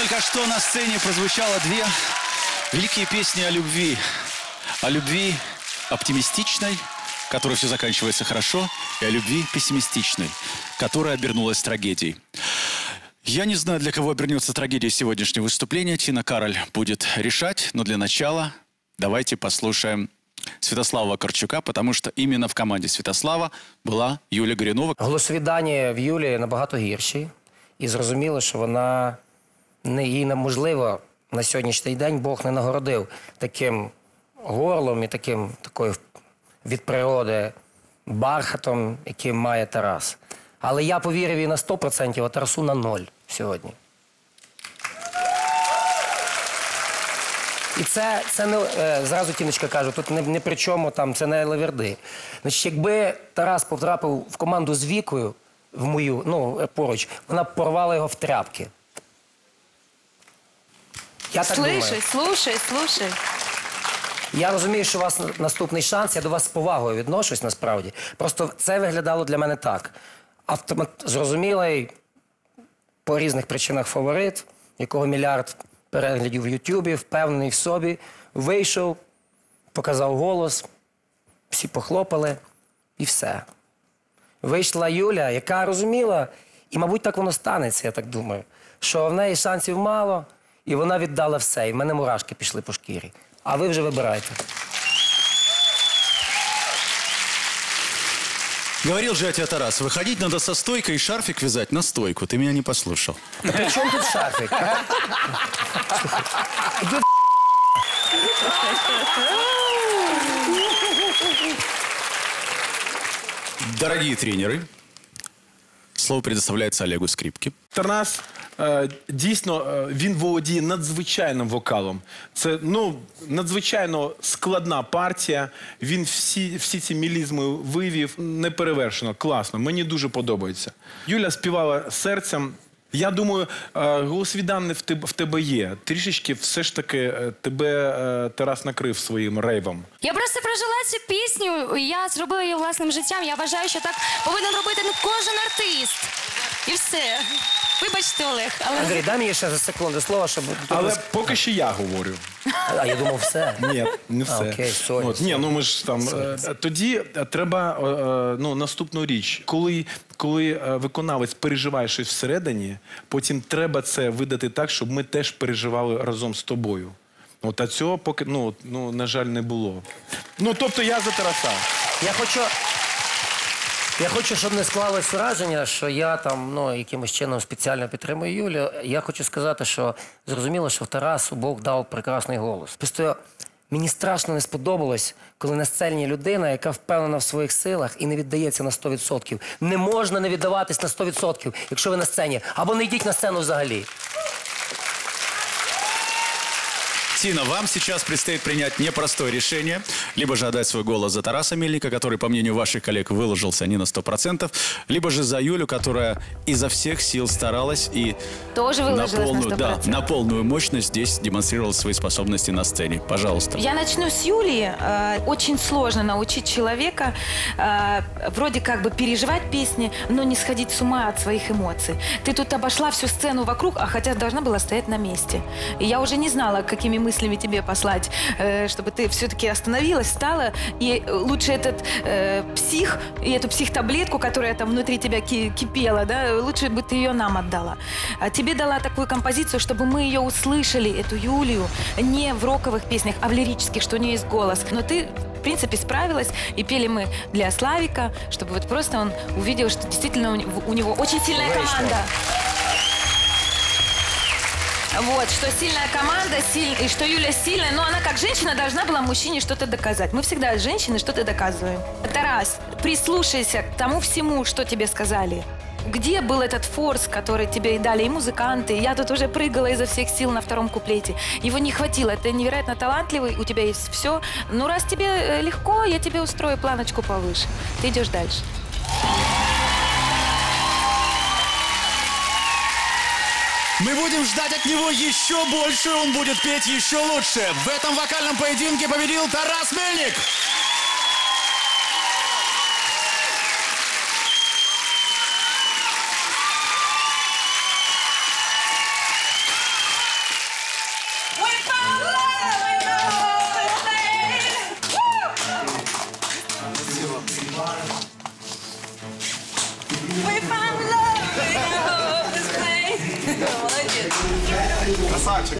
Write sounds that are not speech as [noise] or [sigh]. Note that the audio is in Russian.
Только что на сцене прозвучало две великие песни о любви. О любви оптимистичной, которой все заканчивается хорошо, и о любви пессимистичной, которая обернулась трагедией. Я не знаю, для кого обернется трагедия сегодняшнего выступления. Тина Кароль будет решать, но для начала давайте послушаем Святослава Вакарчука, потому что именно в команде Святослава была Юля Горюнова. Голосові дані в Юлі набагато гірші, і зрозуміло, що вона не їй неможливо на сьогоднішній день Бог не нагородив таким горлом і таким такою від природи бархатом, яким має Тарас. Але я повірив їй на 100%, а Тарасу на ноль сьогодні. І це, це не е, зразу тіночка кажу, тут не, не при чому там це не лаверди. Значить, якби Тарас потрапив в команду з вікою, в мою, ну поруч, вона б порвала його в тряпки. Я так думаю. Слушай, слушай, слушай. Я розумію, що у вас наступний шанс, я до вас з повагою відношусь насправді. Просто це виглядало для мене так. Автомат зрозумілий по різних причинах фаворит, якого мільярд переглядів в Ютубі, впевнений в собі, вийшов, показав голос, всі похлопали і все. Вийшла Юля, яка розуміла, і, мабуть, так воно станеться, я так думаю, що в неї шансів мало, і вона віддала все. І в мене мурашки пішли по шкірі. А ви вже вибирайте. Говорил же я тебе, Тарас, выходить надо со стойкой и шарфик вязать на стойку. Ты меня не послушал. При чому тут шарфик? Іди в [laughs] Дорогие тренеры, слово предоставляется Олегу Скрипке. Тарнас е, дійсно е, він володіє надзвичайним вокалом. Це ну надзвичайно складна партія. Він всі, всі ці мілізми вивів неперевершено, класно. Мені дуже подобається. Юля співала серцем. Я думаю, е, голосові в тебе, в тебе є. Трішечки все ж таки е, тебе е, Тарас накрив своїм рейвом. Я просто прожила цю пісню, я зробила її власним життям. Я вважаю, що так повинен робити ну, кожен артист. І все. Вибачте, Олег, але Андрій, дай мені ще за секунду слова, щоб... Але поки що я говорю. А я думав, все. Ні, не А, все. окей, сорі, От, ні, ну ми ж там. е, Тоді е, треба е, е, ну, наступну річ. Коли, коли е, виконавець переживає щось всередині, потім треба це видати так, щоб ми теж переживали разом з тобою. От, а цього поки, ну, от, ну, на жаль, не було. Ну, тобто я за Тараса. Я хочу... Я хочу, щоб не склалось враження, що я там ну, якимось чином спеціально підтримую Юлю. Я хочу сказати, що зрозуміло, що в Тарасу Бог дав прекрасний голос. Просто мені страшно не сподобалось, коли на сцені людина, яка впевнена в своїх силах і не віддається на 100%. Не можна не віддаватись на 100%, якщо ви на сцені. Або не йдіть на сцену взагалі. Тина, вам сейчас предстоит принять непростое решение. Либо же отдать свой голос за Тараса Мельника, который, по мнению ваших коллег, выложился не на 100%, либо же за Юлю, которая изо всех сил старалась и Тоже на выложилась на полную, да, 100%. на полную мощность здесь демонстрировала свои способности на сцене. Пожалуйста. Я начну с Юлии. Э, Очень сложно научить человека э, вроде как бы переживать песни, но не сходить с ума от своих эмоций. Ты тут обошла всю сцену вокруг, а хотя должна была стоять на месте. И я уже не знала, какими мыслями тебе послать, э, чтобы ты все-таки остановилась, встала, и лучше этот э, псих, и эту психтаблетку, которая там внутри тебя ки- кипела, да, лучше бы ты ее нам отдала. А тебе дала такую композицию, чтобы мы ее услышали, эту Юлию, не в роковых песнях, а в лирических, что у нее есть голос. Но ты, в принципе, справилась, и пели мы для Славика, чтобы вот просто он увидел, что действительно у него, очень сильная команда. Вот, что сильная команда, силь- и что Юля сильная, но она как женщина должна была мужчине что-то доказать. Мы всегда женщины что-то доказываем. Тарас, прислушайся к тому всему, что тебе сказали. Где был этот форс, который тебе дали и музыканты? Я тут уже прыгала изо всех сил на втором куплете. Его не хватило. Ты невероятно талантливый, у тебя есть все. Ну, раз тебе э, легко, я тебе устрою планочку повыше. Ты идешь дальше. Мы будем ждать от него еще больше, он будет петь еще лучше. В этом вокальном поединке победил Тарас Мельник. Versace.